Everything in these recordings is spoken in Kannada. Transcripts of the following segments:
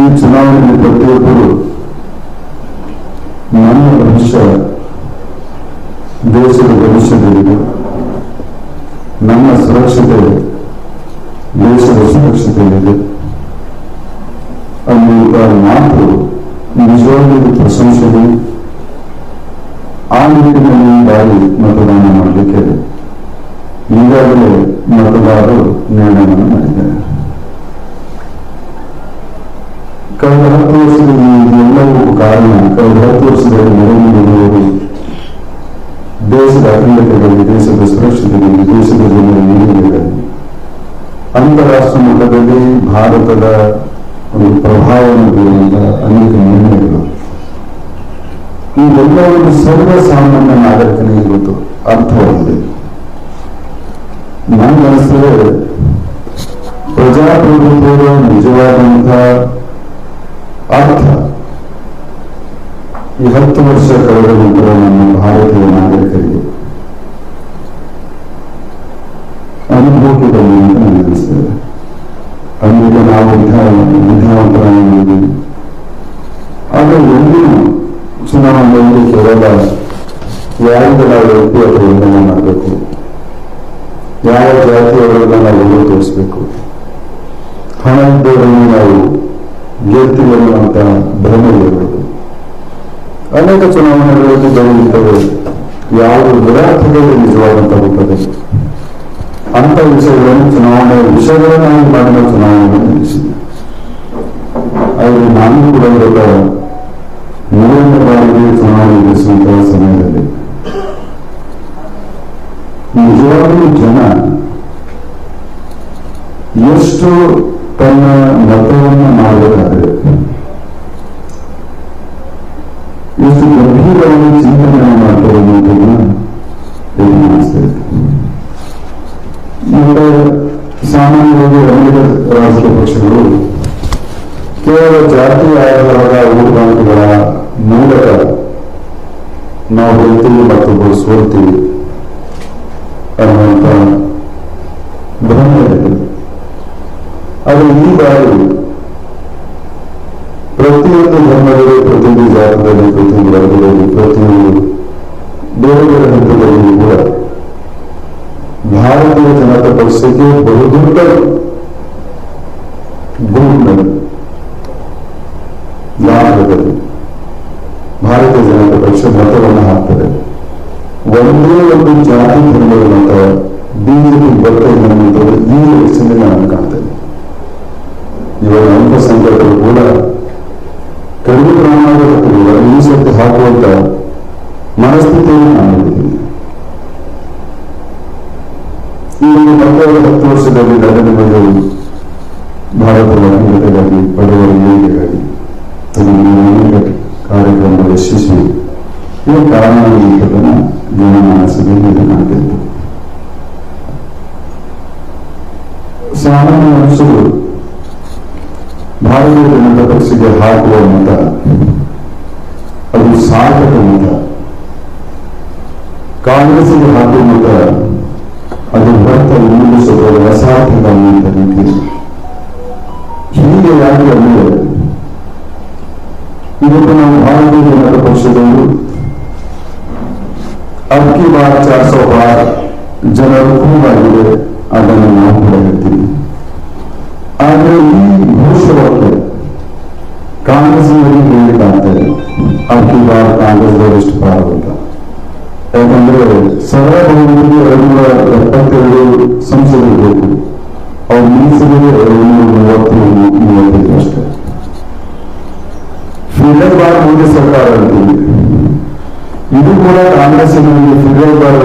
ಈ ಚುನಾವಣೆಯಲ್ಲಿ ಪ್ರತಿಯೊಬ್ಬರು ನಮ್ಮ ಭವಿಷ್ಯ ದೇಶದ ಭವಿಷ್ಯದಲ್ಲಿ ನಮ್ಮ ಸುರಕ್ಷತೆ ದೇಶದ ಸುರಕ್ಷತೆಯಿದೆ ಅಲ್ಲಿ ಮಾತು ನಿಜವಾಗಿಯೂ ಪ್ರಶಂಸೆಗೆ ಆ ನೀರಿನಲ್ಲಿ ಬಾರಿ ಮತದಾನ ಮಾಡಲಿಕ್ಕೆ ಈಗಾಗಲೇ ಮತದಾರರು ನಿರ್ಣಯವನ್ನು ಮಾಡಿದ್ದಾರೆ ಕಾಯ್ದೆ ಆಸಿನಿಯ ಮೂಲ ಕಾರಣ ಕಾಯ್ದೆ ಆಸಿನಿಯ ಮೂಲ ಬೇಸದಾಗಿ ಬಂದಿದ್ರೆ ಸದಸ್ಯರ ಪ್ರಶ್ನೆಗಳು ದೊರಕುತ್ತೆ ದೊರಕುತ್ತೆ ಅಂತಾರಾಷ್ಟ್ರೀಯ ಮಟ್ಟದಲ್ಲಿ ಭಾರತದ ಪ್ರಭಾವವು ಬೆಳೆಯುತ್ತಾ ಅಂತ ಹೇಳಿದ್ನೋ ಇದು ಅಂತ ಒಂದು ಸರ್ವಸಾಮಾನ್ಯ ನಾಗತಿನಿಯೋದು ಅರ್ಥವಿದೆ ಮಾನವಸ್ಥೆ ಪ್ರಜಾಪ್ರಭುತ್ವದ ನಿಜವಾದಂತ ಅರ್ಥ ಇವತ್ತು ವರ್ಷ ಕಳೆದ ನಂತರ ನಮ್ಮ ಭಾರತೀಯ ನಾಗರಿಕರಿಗೆ ಅನುಭವಕ್ಕೆ ಬನ್ನಿ ಅಂತ ನನಗೆ ಅನಿಸ್ತದೆ ಅಂದಿಗ ನಾವು ವಿದ್ಯಾವಂತರಾಗಿದ್ದೀವಿ ಆದರೆ ಎಂದಿನ ಚುನಾವಣೆಯಲ್ಲಿ ಕೇವಲ ಯಾರಿಂದ ನಾವು ವ್ಯಕ್ತಿ ಪ್ರಯೋಜನ ಮಾಡಬೇಕು ಯಾವ ಜಾತಿಯವರನ್ನ ನಾವು ತೋರಿಸಬೇಕು ಹಣ ಇದ್ದವರನ್ನು ನಾವು ಗೆಲ್ತೀವಲ್ಲ ಅಂತ ಭ್ರಮೆ ಅನೇಕ ಚುನಾವಣೆಗಳಲ್ಲಿ ಬೆಳೆಯುತ್ತವೆ ಯಾವುದು ನಿರಾರ್ಥದಲ್ಲಿ ನಿಜವಾದಂತ ಹೋಗ್ತದೆ ಅಂತ ವಿಷಯಗಳನ್ನು ಚುನಾವಣೆ ವಿಷಯಗಳನ್ನಾಗಿ ಮಾಡಿದ ಚುನಾವಣೆಗಳನ್ನು ನಿಲ್ಲಿಸಿದೆ ಆದರೆ ನಾನು ಕೂಡ ಇವಾಗ ಮೂರನೇ ಚುನಾವಣೆ ಎದುರಿಸುವಂತಹ ಸಮಯದಲ್ಲಿ ನಿಜವಾಗಲೂ ಜನ ಎಷ್ಟು only Chaitanya Mahaprabhu recognized it. मतलब सामान्य लोग अंग्रेज राज के पक्ष में लोग केवल जाति आयोग लगा ಭ್ರಮೆ ಅದು ಈ ಬಾರಿ ಪ್ರತಿದಿನ ಪ್ರತಿ ಜಾತಕ್ಕೆ ಪ್ರತಿ ದೇವರಿಗೆ ಭಾರತದ ಜನತಾ ಪರಿಷತ್ತು ಬಹು ದೊಡ್ಡ ಗುಣ ಭಾರತದ ಜನತಾ ಪರಿಷತ್ತು ಹೊರತನ್ನುತ್ತದೆ ಒಂದು ಒಂದು ಜಾತಿಗಳಿಗಂತ ಬೀದಿಗಳನ್ನು ಬತ್ತು ಎಂಬ ಈ ಸೆಮಿನಾರ್ ಕಾಂತಿದೆ ಇದರ ಒಂದು ಸಂದರ್ಭ ಕೂಡ ಪ್ರಮಾಣದ ಮೀಸಲಿಗೆ ಹಾಕುವಂತ ಮನಸ್ಥಿತಿಯನ್ನು ನಾನಿದ್ದೀನಿ ಈ ಮಕ್ಕಳ ಹತ್ತು ವರ್ಷದಲ್ಲಿ ನರೇಂದ್ರ ಮೋದಿ ಭಾರತದ ಅನ್ಯತೆಗಾಗಿ ಬಡವರ ಏಳಿಗೆಗಾಗಿ ತನ್ನ ಅನೇಕ ಕಾರ್ಯಕ್ರಮಗಳು ಯಶಸ್ವಿ ಈ ಕಾರಣ ಜೀವನ ಸಭೆಯಲ್ಲಿ ಇದನ್ನಾಗಬೇಕು ಸಾಮಾನ್ಯ ಮನುಷ್ಯರು ಆತ್ಮೀಯರು ಅಂತ ಪಕ್ಷಿಗೆ ಹಾಕುವ ಮತ ಅದು ಸಾಧಕ ಮತ ಕಾಂಗ್ರೆಸ್ಗೆ ಹಾಕುವ ಮತ ಅದು ಭಕ್ತ ಉಲ್ಲಂಘಿಸಲು ಅಸಾಧಕ ಅಂತ ರೀತಿ ಹೀಗೆ ಯಾಕೆ ಅಂದರೆ ಇವತ್ತು ನಾವು ಭಾರತೀಯ ಜನತಾ ಪಕ್ಷದವರು ಅದ್ಕಿ ಬಾರ್ ಚಾರ್ ಸೌ ಬಾರ್ ಜನರು ಕೂಡಾಗಿದೆ ಅದನ್ನು ನಾವು ಕೂಡ कागज मेरी मेरी बात है आपकी बार कांग्रेस वरिष्ठ पार होगा ಯಾಕಂದ್ರೆ ಸರಳ ಬಹುಮತಕ್ಕೆ ಎರಡು ನೂರ ಎಪ್ಪತ್ತೆರಡು ಸಂಸದರು ಬೇಕು ಅವ್ರು ಮೀಸಲಿಗೆ ಎರಡು ನೂರ ಮೂವತ್ತು ಮೂವತ್ತೈದು ಅಷ್ಟೇ ಫಿಗರ್ ಬಾರ್ ಮೋದಿ ಸರ್ಕಾರ ಇದು ಕೂಡ ಕಾಂಗ್ರೆಸ್ ಫಿಗರ್ ಬಾರ್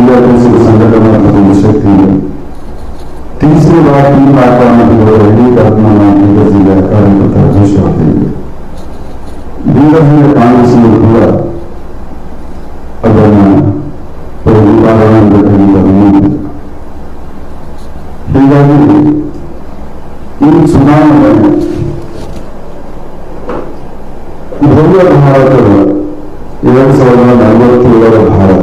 విద్యార్థి సంఘటన శక్తి कांग्रेस ने पूरा भारत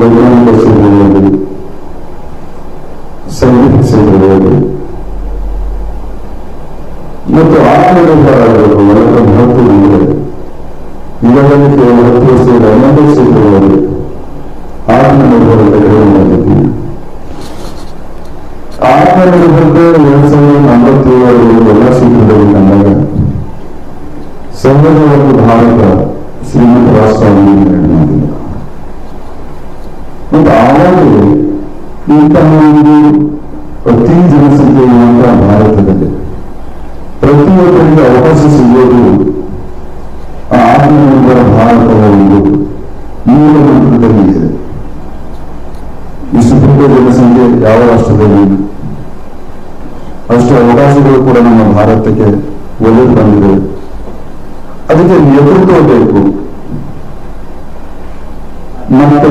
भगवान कैसे बोलेंगे संगीत से बोलेंगे ये तो आत्मनिर्भर है तो महत्व नहीं है के महत्व से रहने से बोलेंगे आत्मनिर्भर रहेगी आत्मनिर्भर ವ್ಯವಸಾಯ ನಲವತ್ತೇಳರಿಂದ ಸೂತ್ರದಲ್ಲಿ ನಮ್ಮದ ಸಂಘದ ಒಂದು ಭಾರತ ಶ್ರೀಮಂತ ರಾಷ್ಟ್ರ ನಿರ್ಮಾಣ ಹಾಗಾಗಿ ಇಂತಹ ಒಂದು ಅತಿ ಜನಸಂಖ್ಯೆ ಇರುವಂತಹ ಭಾರತದಲ್ಲಿ ಪ್ರತಿಯೊಬ್ಬರಿಗೆ ಅವಕಾಶ ಸಿಗೋದು ಆತ್ಮನಿರ್ಭರ ಭಾರತದ ಒಂದು ಮೂಲ ಮಂತ್ರದಲ್ಲಿ ಇದೆ ಇಷ್ಟು ದೊಡ್ಡ ಜನಸಂಖ್ಯೆ ಯಾವ ರಾಷ್ಟ್ರದಲ್ಲಿ ಅಷ್ಟು ಅವಕಾಶಗಳು ಕೂಡ ನಮ್ಮ ಭಾರತಕ್ಕೆ ಒಲಿದು ಬಂದಿದೆ ಅದಕ್ಕೆ ನೇತೃತ್ವ ಬೇಕು ಮತ್ತೆ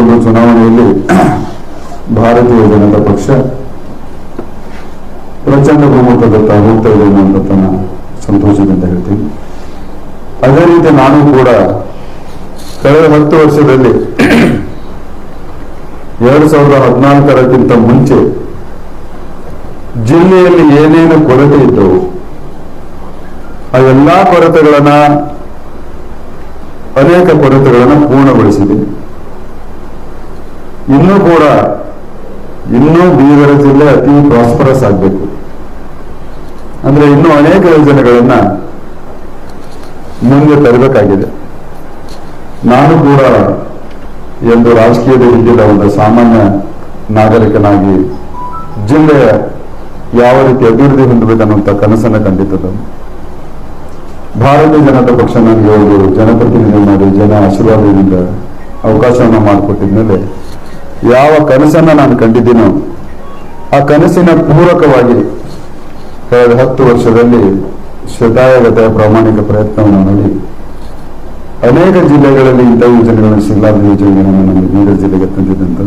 ಒಂದು ಚುನಾವಣೆಯಲ್ಲಿ ಭಾರತೀಯ ಜನತಾ ಪಕ್ಷ ಪ್ರಚಂಡ ಬಹುಮತದತ್ತ ಹೋಗ್ತಾ ಇದೆ ಸಂತೋಷದಿಂದ ಹೇಳ್ತೀನಿ ಅದೇ ರೀತಿ ನಾನು ಕೂಡ ಕಳೆದ ಹತ್ತು ವರ್ಷದಲ್ಲಿ ಎರಡ್ ಸಾವಿರದ ಹದಿನಾಲ್ಕರಕ್ಕಿಂತ ಮುಂಚೆ ಜಿಲ್ಲೆಯಲ್ಲಿ ಏನೇನು ಕೊರತೆ ಇದ್ದವು ಆ ಎಲ್ಲಾ ಕೊರತೆಗಳನ್ನ ಅನೇಕ ಕೊರತೆಗಳನ್ನ ಪೂರ್ಣಗೊಳಿಸಿದ್ದೀನಿ ಇನ್ನೂ ಕೂಡ ಇನ್ನೂ ಬೀದರ ಜಿಲ್ಲೆ ಅತಿ ಪ್ರಾಸ್ಪರಸ್ ಆಗಬೇಕು ಅಂದ್ರೆ ಇನ್ನೂ ಅನೇಕ ಯೋಜನೆಗಳನ್ನ ಮುಂದೆ ತರಬೇಕಾಗಿದೆ ನಾನು ಕೂಡ ಎಂದು ರಾಜಕೀಯದ ಒಂದು ಸಾಮಾನ್ಯ ನಾಗರಿಕನಾಗಿ ಜಿಲ್ಲೆಯ ಯಾವ ರೀತಿ ಅಭಿವೃದ್ಧಿ ಹೊಂದಬೇಕನ್ನುವಂತ ಕನಸನ್ನು ಕಂಡಿದ್ದದ ಭಾರತೀಯ ಜನತಾ ಪಕ್ಷ ನನಗೆ ಅವರು ಜನಪ್ರತಿನಿಧಿ ಮಾಡಿ ಜನ ಆಶೀರ್ವಾದದಿಂದ ಅವಕಾಶವನ್ನು ಮಾಡಿಕೊಟ್ಟಿದ್ಮೇಲೆ ಯಾವ ಕನಸನ್ನ ನಾನು ಕಂಡಿದ್ದೀನೋ ಆ ಕನಸಿನ ಪೂರಕವಾಗಿ ಕಳೆದ ಹತ್ತು ವರ್ಷದಲ್ಲಿ ಶ್ರದ್ಧಾಯಗತೆಯ ಪ್ರಾಮಾಣಿಕ ಪ್ರಯತ್ನವನ್ನು ಮಾಡಿ ಅನೇಕ ಜಿಲ್ಲೆಗಳಲ್ಲಿ ಇಂಥ ಯೋಜನೆಗಳನ್ನು ಶಿಲಾದ ಯೋಜನೆಗಳನ್ನು ಬೀದರ್ ಜಿಲ್ಲೆಗೆ ತಂದಿದ್ದಂತ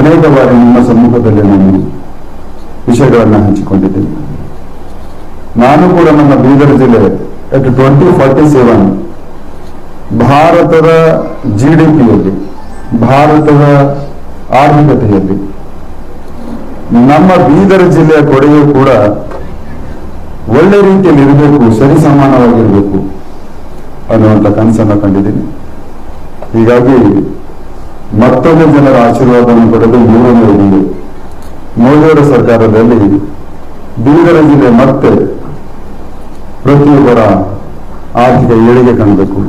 ಅನೇಕ ಬಾರಿ ನಿಮ್ಮ ಸಮ್ಮುಖದಲ್ಲಿ ನಾನು ವಿಷಯಗಳನ್ನು ಹಂಚಿಕೊಂಡಿದ್ದೀನಿ ನಾನು ಕೂಡ ನಮ್ಮ ಬೀದರ್ ಜಿಲ್ಲೆ ಎಟ್ ಟ್ವೆಂಟಿ ಫಾರ್ಟಿ ಸೆವೆನ್ ಭಾರತದ ಜಿ ಡಿ ಪಿಯಲ್ಲಿ ಭಾರತದ ಆರ್ಥಿಕತೆಯಲ್ಲಿ ನಮ್ಮ ಬೀದರ್ ಜಿಲ್ಲೆಯ ಕೊಡೆಯೂ ಕೂಡ ಒಳ್ಳೆ ರೀತಿಯಲ್ಲಿ ಇರಬೇಕು ಸರಿ ಸಮಾನವಾಗಿರಬೇಕು ಅನ್ನುವಂಥ ಕನಸನ್ನ ಕಂಡಿದ್ದೀನಿ ಹೀಗಾಗಿ ಮತ್ತೊಂದು ಜನರ ಆಶೀರ್ವಾದವನ್ನು ಪಡೆದು ಮೂರನೇ ಒಂದು ಮೋದಿಯವರ ಸರ್ಕಾರದಲ್ಲಿ ಬೀದರ ಜಿಲ್ಲೆ ಮತ್ತೆ ಪ್ರತಿಯೊಬ್ಬರ ಆರ್ಥಿಕ ಏಳಿಗೆ ಕಾಣಬೇಕು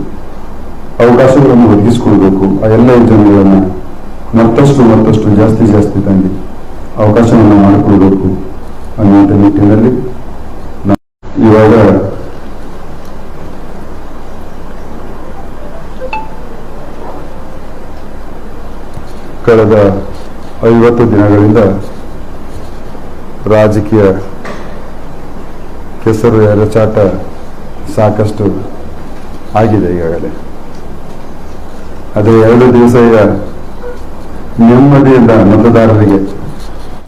ಅವಕಾಶಗಳನ್ನು ಒದಗಿಸಿಕೊಳ್ಬೇಕು ಆ ಎಲ್ಲ ಯೋಜನೆಗಳನ್ನು ಮತ್ತಷ್ಟು ಮತ್ತಷ್ಟು ಜಾಸ್ತಿ ಜಾಸ್ತಿ ತಂದೆ ಅವಕಾಶವನ್ನು ಮಾಡಿಕೊಳ್ಬೇಕು ಅನ್ನುವಂಥ ನಿಟ್ಟಿನಲ್ಲಿ ಇವಾಗ ಕಳೆದ ಐವತ್ತು ದಿನಗಳಿಂದ ರಾಜಕೀಯ ಕೆಸರು ಎರಚಾಟ ಸಾಕಷ್ಟು ಆಗಿದೆ ಈಗಾಗಲೇ ಅದೇ ಎರಡು ದಿವಸ ಈಗ Myanmar'da ಮತದಾರರಿಗೆ